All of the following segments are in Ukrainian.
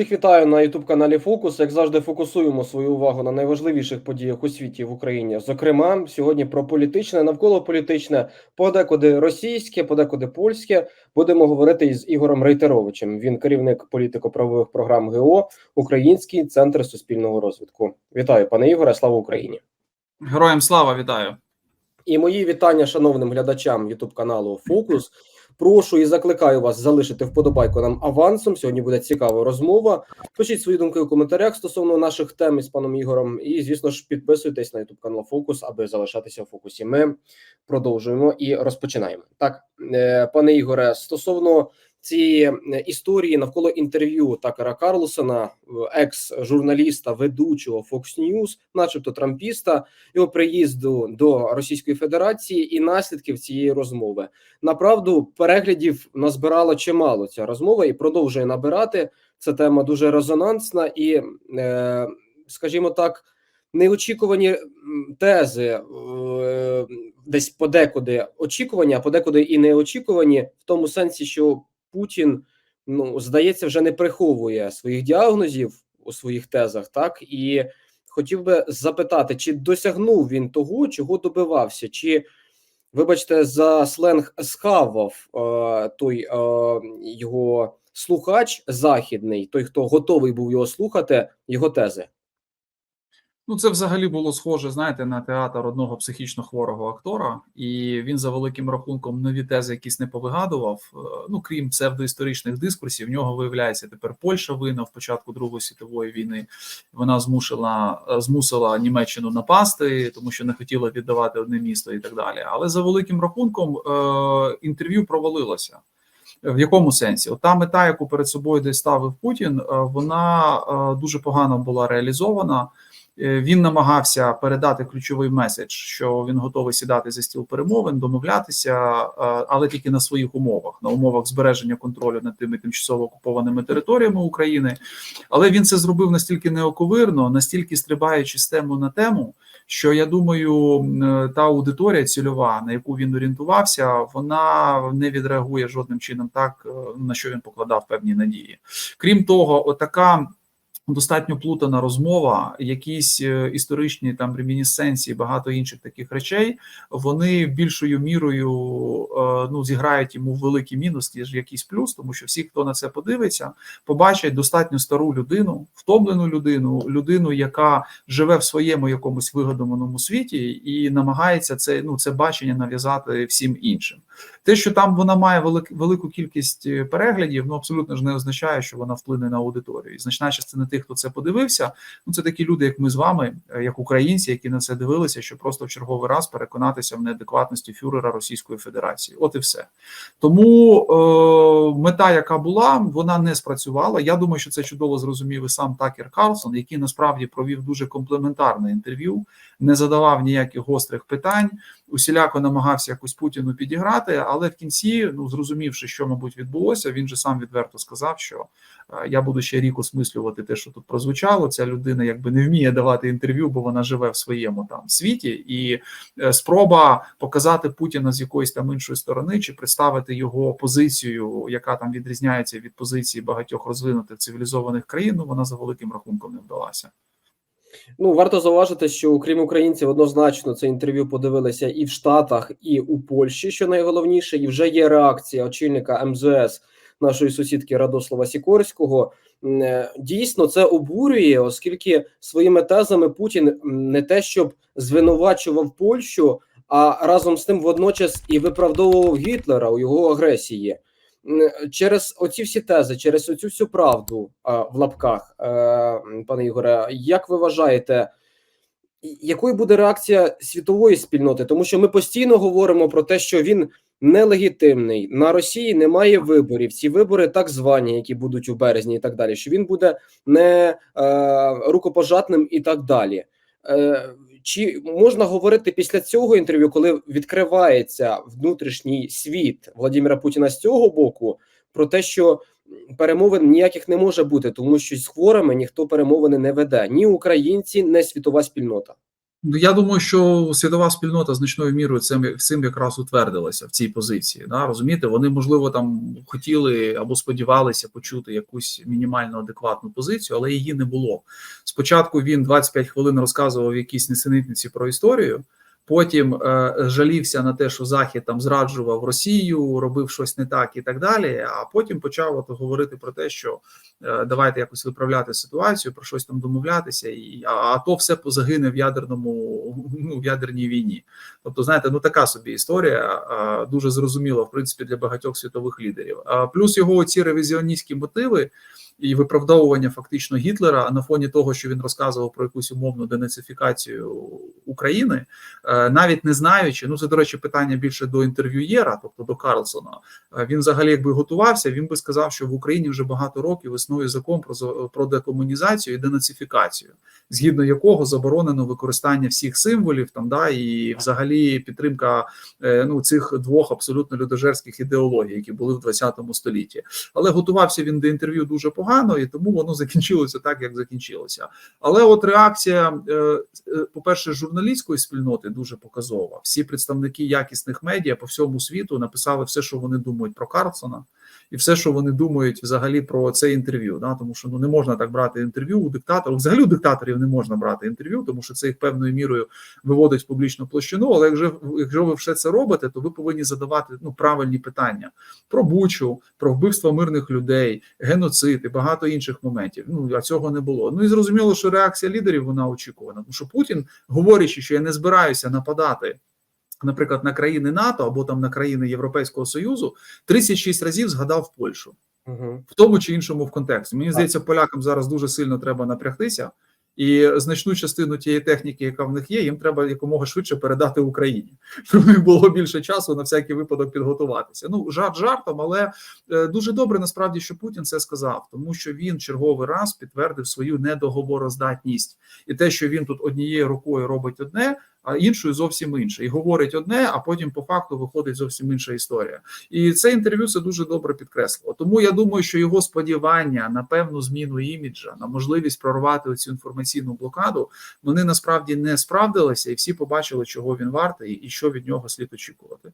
Всіх вітаю на youtube каналі Фокус. Як завжди, фокусуємо свою увагу на найважливіших подіях у світі в Україні. Зокрема, сьогодні про політичне, навколо політичне, подекуди російське, подекуди польське. Будемо говорити із Ігорем Рейтеровичем. Він керівник політико-правових програм ГО, Український центр суспільного розвитку. Вітаю, пане Ігоре. Слава Україні! Героям слава вітаю. І мої вітання шановним глядачам youtube каналу Фокус. Прошу і закликаю вас залишити вподобайку нам авансом. Сьогодні буде цікава розмова. Пишіть свої думки у коментарях стосовно наших тем із паном Ігорем. І, звісно ж, підписуйтесь на YouTube канал Фокус, аби залишатися в фокусі. Ми продовжуємо і розпочинаємо. Так, е, пане Ігоре, стосовно цієї е, історії навколо інтерв'ю Такера Карлсона, екс-журналіста, ведучого Fox News, начебто трампіста, його приїзду до Російської Федерації і наслідків цієї розмови. Направду переглядів назбирала чимало ця розмова і продовжує набирати. Це тема дуже резонансна і, е, скажімо так, неочікувані тези е, десь подекуди очікування, а подекуди і неочікувані, в тому сенсі, що Путін ну здається вже не приховує своїх діагнозів у своїх тезах, так і хотів би запитати, чи досягнув він того, чого добивався, чи вибачте, за сленг схавав е, той е, його слухач західний, той, хто готовий був його слухати, його тези. Ну, це взагалі було схоже, знаєте, на театр одного психічно хворого актора, і він за великим рахунком нові тези якісь не повигадував. Е, Ну крім псевдоісторичних дискурсів, в нього виявляється тепер Польща винна в початку Другої світової війни. Вона змусила змусила Німеччину напасти, тому що не хотіла віддавати одне місто і так далі. Але за великим рахунком е, інтерв'ю провалилося. В якому сенсі? От та мета, яку перед собою десь ставив Путін, е, вона е, дуже погано була реалізована. Е, Він намагався передати ключовий меседж, що він готовий сідати за стіл перемовин, домовлятися, е, але тільки на своїх умовах, на умовах збереження контролю над тими тимчасово окупованими територіями України. Але він це зробив настільки неоковирно, настільки стрибаючи з тему на тему, що я думаю, е, та аудиторія цільова, на яку він орієнтувався, вона не відреагує жодним чином так, на що він покладав певні надії. Крім того, отака. Достатньо плутана розмова, якісь е, історичні там ремінісценції, багато інших таких речей. Вони більшою мірою е, ну зіграють йому великий мінус, ніж якийсь плюс, тому що всі, хто на це подивиться, побачать достатньо стару людину, втомлену людину, людину, яка живе в своєму якомусь вигаданому світі, і намагається це ну це бачення нав'язати всім іншим. Те, що там вона має велик, велику кількість е, переглядів, ну абсолютно ж не означає, що вона вплине на аудиторію. І значна частина тих, хто це подивився, ну це такі люди, як ми з вами, е, як українці, які на це дивилися, що просто в черговий раз переконатися в неадекватності фюрера Російської Федерації. От і все. Тому е, мета, яка була, вона не спрацювала. Я думаю, що це чудово зрозумів і сам Такер Карлсон, який насправді провів дуже комплементарне інтерв'ю, не задавав ніяких гострих питань усіляко намагався якось Путіну підіграти, але в кінці, ну зрозумівши, що мабуть відбулося, він же сам відверто сказав, що е, я буду ще рік осмислювати те, що тут прозвучало. Ця людина якби не вміє давати інтерв'ю, бо вона живе в своєму там світі, і е, спроба показати Путіна з якоїсь там іншої сторони, чи представити його позицію, яка там відрізняється від позиції багатьох розвинутих цивілізованих країн, ну вона за великим рахунком не вдалася. Ну варто зауважити, що окрім українців, однозначно це інтерв'ю подивилися і в Штатах, і у Польщі, що найголовніше, і вже є реакція очільника МЗС нашої сусідки Радослава Сікорського. Е, Дійсно, це обурює, оскільки своїми тезами Путін не те, щоб звинувачував Польщу, а разом з тим водночас і виправдовував Гітлера у його агресії. Через оці всі тези, через оцю всю правду в лапках, е, пане Ігоре, як ви вважаєте, якою буде реакція світової спільноти? Тому що ми постійно говоримо про те, що він нелегітимний на Росії немає виборів. Ці вибори так звані, які будуть у березні, і так далі. Що він буде не е, рукопожатним і так далі. Е, чи можна говорити після цього інтерв'ю, коли відкривається внутрішній світ Владимира Путіна з цього боку, про те, що перемовин ніяких не може бути, тому що з хворими ніхто перемовини не веде ні українці, ні світова спільнота. Ну, я думаю, що світова спільнота значною мірою цим цим якраз утвердилася в цій позиції. Да? Розумієте, вони можливо там хотіли або сподівалися почути якусь мінімально адекватну позицію, але її не було. Спочатку він 25 хвилин розказував якісь несенітниці про історію. Потім е, жалівся на те, що Захід там зраджував Росію, робив щось не так і так далі. А потім почав от говорити про те, що е, давайте якось виправляти ситуацію, про щось там домовлятися, і а, а то все позагине в ядерному ну в ядерній війні. Тобто, знаєте, ну така собі історія а, дуже зрозуміла, в принципі, для багатьох світових лідерів. А плюс його ці ревізіоністські мотиви. І виправдовування фактично Гітлера на фоні того, що він розказував про якусь умовну денацифікацію України, е, навіть не знаючи, ну це до речі, питання більше до інтерв'юєра, тобто до Карлсона. Е, Він взагалі, якби готувався, він би сказав, що в Україні вже багато років існує закон про про декомунізацію і денацифікацію, згідно якого заборонено використання всіх символів, там да і взагалі підтримка е, ну цих двох абсолютно людожерських ідеологій, які були в 20 столітті. Але готувався він до інтерв'ю дуже погано, і тому воно закінчилося так, як закінчилося. Але от реакція, е, е, по-перше, журналістської спільноти дуже показова. Всі представники якісних медіа по всьому світу написали все, що вони думають про Карлсона, і все, що вони думають взагалі про це інтерв'ю. Да? Тому що ну не можна так брати інтерв'ю у диктаторів. Взагалі у диктаторів не можна брати інтерв'ю, тому що це їх певною мірою виводить в публічну площину. Але якщо, якщо ви все це робите, то ви повинні задавати ну правильні питання про бучу, про вбивство мирних людей, геноцид багато інших моментів. Ну а цього не було. Ну і зрозуміло, що реакція лідерів вона очікувана. Тому що Путін, говорячи, що я не збираюся нападати. Наприклад, на країни НАТО або там на країни Європейського Союзу 36 разів згадав Польщу Угу. в тому чи іншому в контексті. Мені здається, полякам зараз дуже сильно треба напрягтися, і значну частину тієї техніки, яка в них є, їм треба якомога швидше передати Україні, щоб в було більше часу на всякий випадок підготуватися. Ну жарт жартом, але е, дуже добре насправді, що Путін це сказав, тому що він черговий раз підтвердив свою недоговороздатність, і те, що він тут однією рукою робить одне. А іншою зовсім інше, і говорить одне, а потім по факту виходить зовсім інша історія. І це інтерв'ю це дуже добре підкреслило. Тому я думаю, що його сподівання на певну зміну іміджа, на можливість прорвати цю інформаційну блокаду, вони насправді не справдилися, і всі побачили, чого він вартий і що від нього слід очікувати.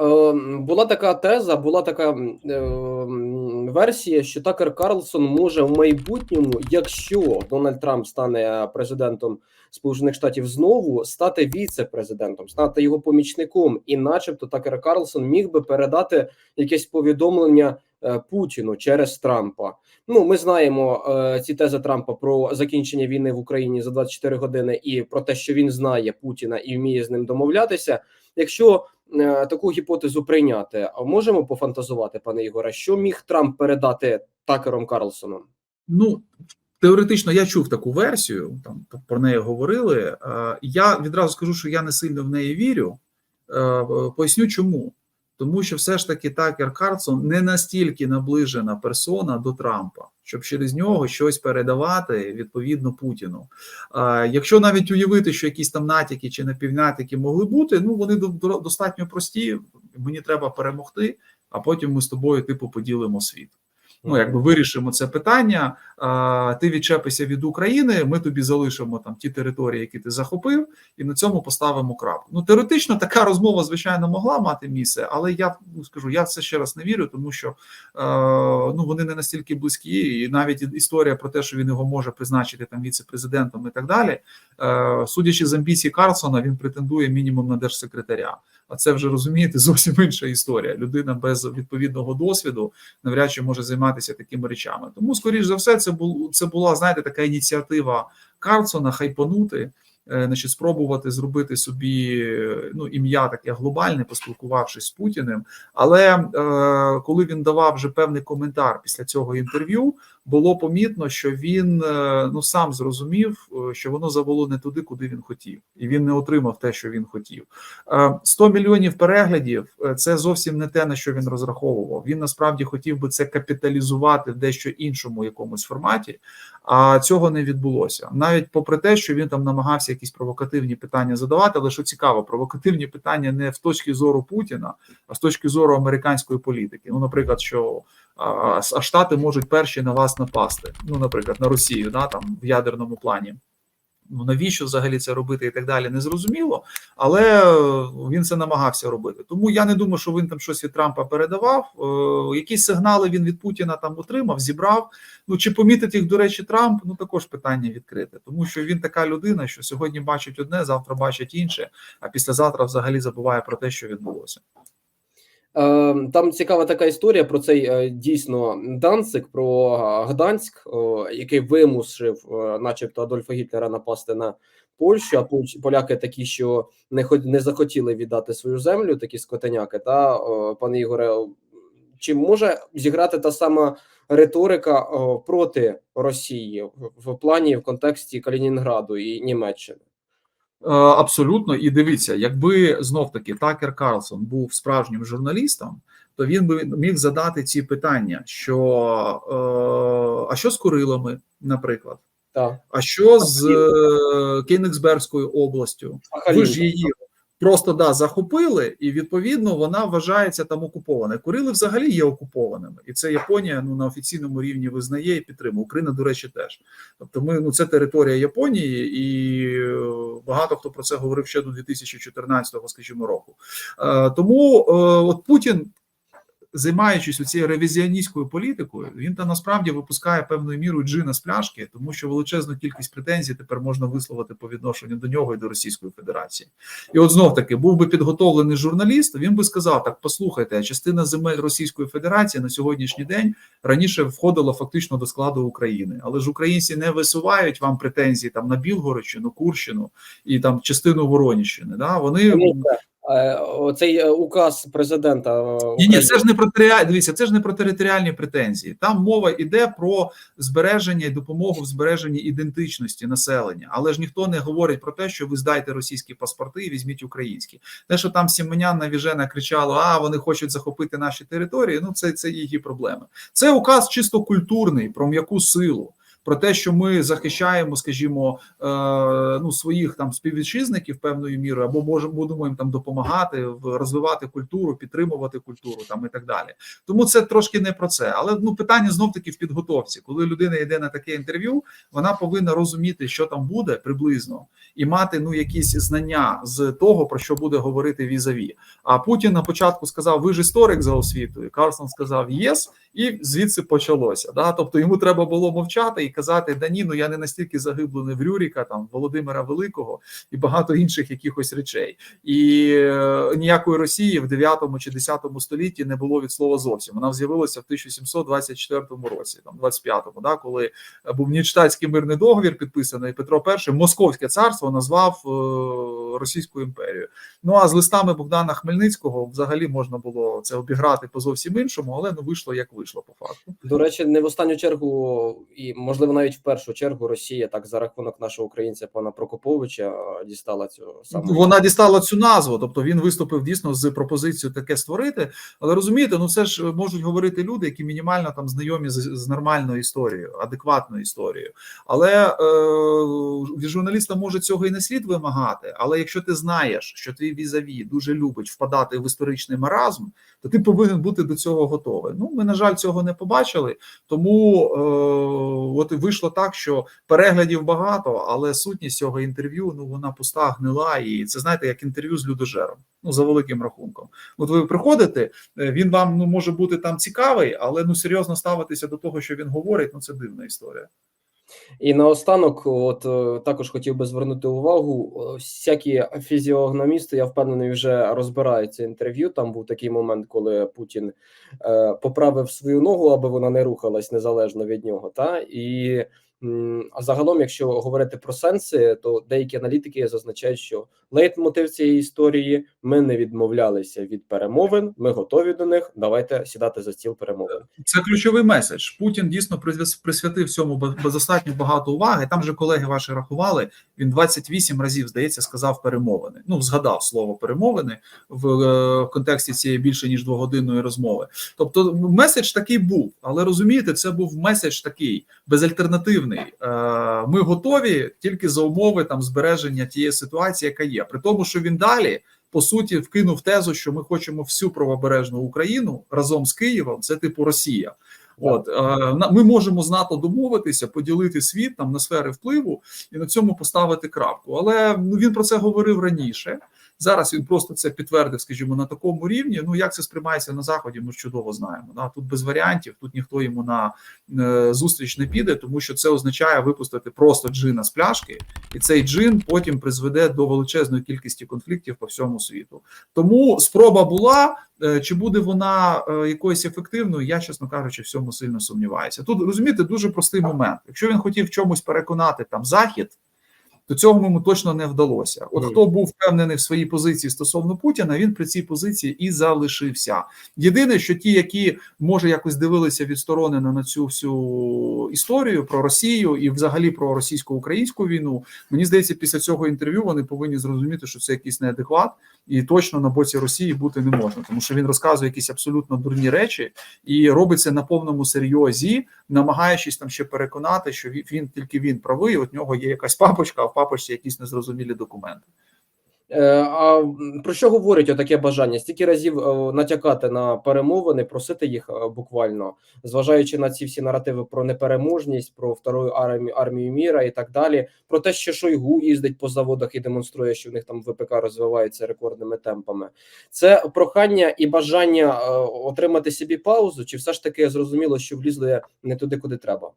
Е, була така теза, була така е, версія, що Такер Карлсон може в майбутньому, якщо Дональд Трамп стане президентом Сполучених Штатів знову, стати віце-президентом, стати його помічником, і, начебто, Такер Карлсон міг би передати якесь повідомлення е, Путіну через Трампа. Ну, ми знаємо е, ці тези Трампа про закінчення війни в Україні за 24 години і про те, що він знає Путіна і вміє з ним домовлятися. Якщо таку гіпотезу прийняти, а можемо пофантазувати, пане Ігоре, що міг Трамп передати Такером Карлсоном? Ну теоретично я чув таку версію, там про неї говорили. Е, Я відразу скажу, що я не сильно в неї вірю. Е, Поясню, чому. Тому що все ж таки Такер Карлсон не настільки наближена персона до Трампа, щоб через нього щось передавати відповідно Путіну. А, Якщо навіть уявити, що якісь там натяки чи напівнатяки могли бути, ну вони до- до- достатньо прості. Мені треба перемогти, а потім ми з тобою типу поділимо світ. Ну, якби вирішимо це питання. Ти відчепися від України, ми тобі залишимо там ті території, які ти захопив, і на цьому поставимо крапку. Ну теоретично така розмова, звичайно, могла мати місце, але я ну, скажу, я це ще раз не вірю, тому що е, ну вони не настільки близькі, і навіть історія про те, що він його може призначити там віце-президентом і так далі. Е, судячи з амбіцій Карлсона, він претендує мінімум на держсекретаря. А це вже розумієте зовсім інша історія. Людина без відповідного досвіду навряд чи може займатися такими речами. Тому, скоріш за все, це було це була знаєте така ініціатива Карлсона хайпанути. Е, Значить, спробувати зробити собі е, ну ім'я таке глобальне, поспілкувавшись з Путіним. Але е, коли він давав вже певний коментар після цього інтерв'ю, було помітно, що він е, ну сам зрозумів, що воно завело не туди, куди він хотів, і він не отримав те, що він хотів. Е, 100 мільйонів переглядів це зовсім не те, на що він розраховував. Він насправді хотів би це капіталізувати в дещо іншому якомусь форматі, а цього не відбулося. Навіть попри те, що він там намагався якісь провокативні питання задавати, але що цікаво, провокативні питання не в точки зору Путіна, а з точки зору американської політики. Ну, наприклад, що а, Штати можуть перші на вас напасти. Ну, наприклад, на Росію, да, там в ядерному плані. Ну навіщо взагалі це робити і так далі, не зрозуміло, але е, він це намагався робити. Тому я не думаю, що він там щось від Трампа передавав. Е, Якісь сигнали він від Путіна там отримав, зібрав. Ну чи помітить їх, до речі, Трамп? Ну також питання відкрите, тому що він така людина, що сьогодні бачить одне, завтра бачить інше, а післязавтра взагалі забуває про те, що відбулося. Е, Там цікава така історія про цей е, дійсно Данцик, про е, Гданськ, який вимусив, е, начебто, Адольфа Гітлера напасти на Польщу. А поляки такі, що не не захотіли віддати свою землю, такі скотеняки. Та пане Ігоре, чи може зіграти та сама риторика проти Росії в плані в контексті Калінінграду і Німеччини? Е, Абсолютно, і дивіться, якби знов таки Такер Карлсон був справжнім журналістом, то він би міг задати ці питання: що е, а що з Курилами, наприклад, Так, а що з е, Кенігсбергською областю? Ви ж її просто да захопили, і відповідно вона вважається там окупованою. Курили взагалі є окупованими, і це Японія ну на офіційному рівні визнає і підтримує. Україна, до речі, теж. Тобто, ми ну це територія Японії, і е, багато хто про це говорив ще до 2014, скажімо, року. Е, Тому е, от Путін. Займаючись цією ревізіоністською політикою, він та насправді випускає певною мірою джина з пляшки, тому що величезну кількість претензій тепер можна висловити по відношенню до нього і до Російської Федерації. І от знов таки був би підготовлений журналіст, він би сказав: так, послухайте, частина земель Російської Федерації на сьогоднішній день раніше входила фактично до складу України, але ж українці не висувають вам претензії там на Білгородщину, Курщину і там частину Вороніщини. Да? Вони Оцей е, указ президента е, ні, ні, це ж не про дивіться, це ж не про територіальні претензії. Там мова йде про збереження і допомогу в збереженні ідентичності населення. Але ж ніхто не говорить про те, що ви здайте російські паспорти і візьміть українські. Те, що там Сіменян Навіжена кричало, а вони хочуть захопити наші території. Ну це, це її проблеми. Це указ чисто культурний про м'яку силу. Про те, що ми захищаємо, скажімо, е, ну своїх там співвітчизників певною мірою, або можемо будемо їм там допомагати розвивати культуру, підтримувати культуру там і так далі. Тому це трошки не про це. Але ну питання знов таки в підготовці. Коли людина йде на таке інтерв'ю, вона повинна розуміти, що там буде приблизно, і мати ну якісь знання з того, про що буде говорити візаві. А Путін на початку сказав: Ви ж історик за освітою. Карлсон сказав єс, і звідси почалося. Да? Тобто йому треба було мовчати і казати: Да ні, ну я не настільки загиблений в Рюріка, там Володимира Великого і багато інших якихось речей. І е, ніякої Росії в 9 чи 10 столітті не було від слова зовсім. Вона з'явилася в 1724 році, там 25-му, да, коли був Нічтатський мирний договір підписаний. Петро І Московське царство назвав е, Російську імперію. Ну а з листами Богдана Хмельницького взагалі можна було це обіграти по зовсім іншому, але ну вийшло як вийшло по факту. До речі, не в останню чергу, і можливо навіть в першу чергу Росія так за рахунок нашого українця пана Прокоповича дістала цю саме. Вона дістала цю назву, тобто він виступив дійсно з пропозицією таке створити. Але розумієте, ну це ж можуть говорити люди, які мінімально там знайомі з, з нормальною історією, адекватною історією. Але е, від журналіста може цього і не слід вимагати. Але якщо ти знаєш, що твій візаві дуже любить впадати в історичний маразм, то ти повинен бути до цього готовий. Ну ми на жаль цього не побачили. Тому е, от вийшло так, що переглядів багато, але сутність цього інтерв'ю ну вона пуста, гнила, і це знаєте, як інтерв'ю з людожером. Ну за великим рахунком. От ви приходите, е, він вам ну може бути там цікавий, але ну серйозно ставитися до того, що він говорить. Ну це дивна історія. І наостанок, от е, також хотів би звернути увагу, е, всякі фізіогномісти, я впевнений, вже розбирають це інтерв'ю. Там був такий момент, коли Путін е, поправив свою ногу, аби вона не рухалась незалежно від нього. Та і а загалом, якщо говорити про сенси, то деякі аналітики зазначають, що лейтмотив цієї історії ми не відмовлялися від перемовин, ми готові до них. Давайте сідати за стіл перемовин. Це ключовий меседж. Путін дійсно присвя- присвятив цьому ба- багато уваги. Там же колеги ваші рахували. Він 28 разів, здається, сказав перемовини. Ну, згадав слово перемовини в е, контексті цієї більше ніж двогодинної розмови. Тобто, меседж такий був, але розумієте, це був меседж такий безальтернативний. Е, Ми готові тільки за умови там збереження тієї ситуації, яка є. При тому, що він далі по суті вкинув тезу, що ми хочемо всю правобережну Україну разом з Києвом. Це типу Росія. От е, ми можемо з НАТО домовитися, поділити світ там на сфери впливу і на цьому поставити крапку. Але ну він про це говорив раніше. Зараз він просто це підтвердив, скажімо, на такому рівні. Ну як це сприймається на заході, ми чудово знаємо. Да? Тут без варіантів, тут ніхто йому на е, зустріч не піде, тому що це означає випустити просто джина з пляшки, і цей джин потім призведе до величезної кількості конфліктів по всьому світу. Тому спроба була. Е, Чи буде вона е, якоюсь ефективною? Я, чесно кажучи, в цьому сильно сумніваюся. Тут розумієте, дуже простий момент. Якщо він хотів чомусь переконати там захід, то цього йому точно не вдалося. От хто був впевнений в своїй позиції стосовно Путіна, він при цій позиції і залишився. Єдине, що ті, які може якось дивилися відсторонено на цю всю історію про Росію і взагалі про російсько-українську війну, мені здається, після цього інтерв'ю вони повинні зрозуміти, що це якийсь неадекват, і точно на боці Росії бути не можна, тому що він розказує якісь абсолютно дурні речі і робить це на повному серйозі, намагаючись там ще переконати, що він, тільки він правий. От нього є якась папочка, папочці якісь незрозумілі документи. Е, А про що говорить отаке бажання? Стільки разів е, натякати на перемовини, просити їх е, буквально, зважаючи на ці всі наративи про непереможність, про вторую армію армію міра і так далі. Про те, що Шойгу їздить по заводах і демонструє, що в них там ВПК розвивається рекордними темпами. Це прохання і бажання отримати собі паузу, чи все ж таки зрозуміло, що влізли не туди, куди треба?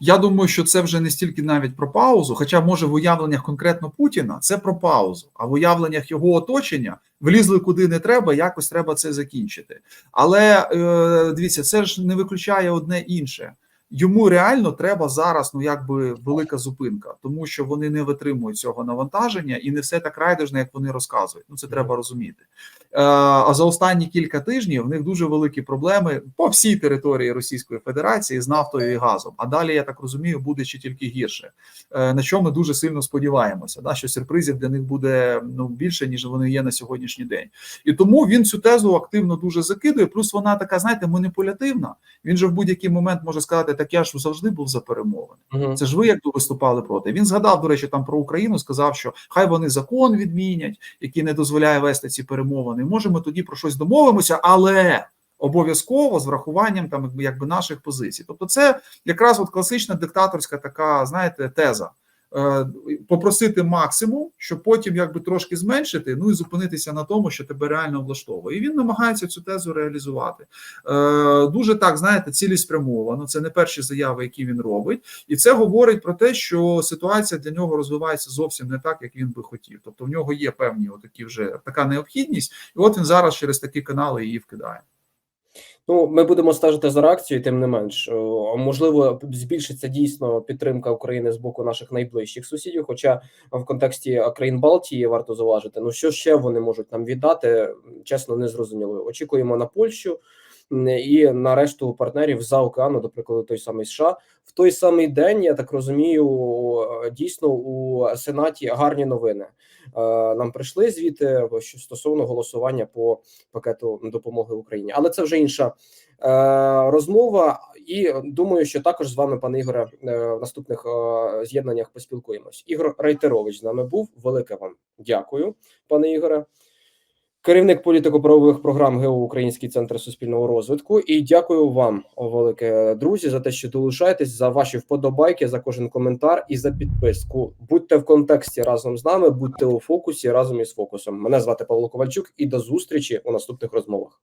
Я думаю, що це вже не стільки навіть про паузу, хоча може в уявленнях конкретно Путіна це про паузу, а в уявленнях його оточення влізли куди не треба, якось треба це закінчити. Але е, дивіться, це ж не виключає одне інше. Йому реально треба зараз, ну якби велика зупинка, тому що вони не витримують цього навантаження, і не все так райдужно, як вони розказують. Ну це треба розуміти. Е, А за останні кілька тижнів в них дуже великі проблеми по всій території Російської Федерації з нафтою і газом. А далі я так розумію, буде ще тільки гірше. Е, На що ми дуже сильно сподіваємося, да, що сюрпризів для них буде ну більше ніж вони є на сьогоднішній день. І тому він цю тезу активно дуже закидує. Плюс вона така, знаєте, маніпулятивна. Він же в будь-який момент може сказати: так я ж завжди був за перемовини. Угу. Це ж ви як то виступали проти. Він згадав, до речі, там про Україну, сказав, що хай вони закон відмінять, який не дозволяє вести ці перемовини. Може, ми тоді про щось домовимося, але обов'язково з врахуванням там якби- якби наших позицій. Тобто, це якраз от класична диктаторська така, знаєте, теза. Е, Попросити максимум, щоб потім якби трошки зменшити, ну і зупинитися на тому, що тебе реально влаштовує. І він намагається цю тезу реалізувати. Е, Дуже так, знаєте, цілеспрямовано. Це не перші заяви, які він робить. І це говорить про те, що ситуація для нього розвивається зовсім не так, як він би хотів. Тобто в нього є певні такі вже така необхідність, і от він зараз через такі канали її вкидає. Ну, ми будемо стежити за реакцією, тим не менш, можливо, збільшиться дійсно підтримка України з боку наших найближчих сусідів. Хоча в контексті країн Балтії варто зауважити, ну що ще вони можуть нам віддати, чесно, не зрозуміло. Очікуємо на Польщу і на решту партнерів за океану, до прикладу, той самий США. В той самий день я так розумію, е, дійсно у Сенаті гарні новини. Е, Нам прийшли звіти що стосовно голосування по пакету допомоги Україні, але це вже інша е, розмова. І думаю, що також з вами, пане Ігоре, в наступних з'єднаннях поспілкуємось. Ігор Рейтерович з нами був. Велике вам дякую, пане Ігоре. Керівник політико-правових програм ГЕО Український центр суспільного розвитку. І дякую вам, велике друзі, за те, що долучаєтесь, за ваші вподобайки, за кожен коментар і за підписку. Будьте в контексті разом з нами, будьте у фокусі разом із фокусом. Мене звати Павло Ковальчук, і до зустрічі у наступних розмовах.